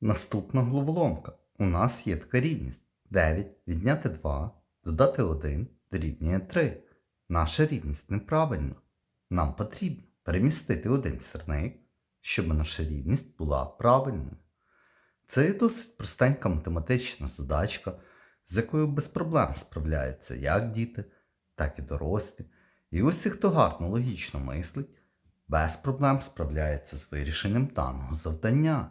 Наступна головоломка. У нас є така рівність. 9 відняти 2, додати 1 дорівнює 3. Наша рівність неправильна. Нам потрібно перемістити один сірник, щоб наша рівність була правильною. Це досить простенька математична задачка, з якою без проблем справляються як діти, так і дорослі. І усі, хто гарно логічно мислить, без проблем справляється з вирішенням даного завдання.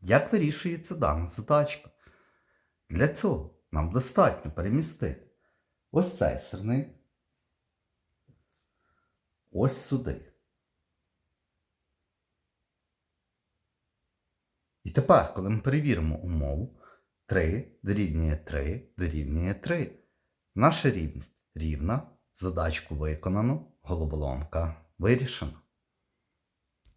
Як вирішується дана задачка? Для цього нам достатньо перемістити ось цей сирник ось сюди. І тепер, коли ми перевіримо умову, 3 дорівнює 3 дорівнює 3. Наша рівність рівна, задачку виконано, головоломка вирішена.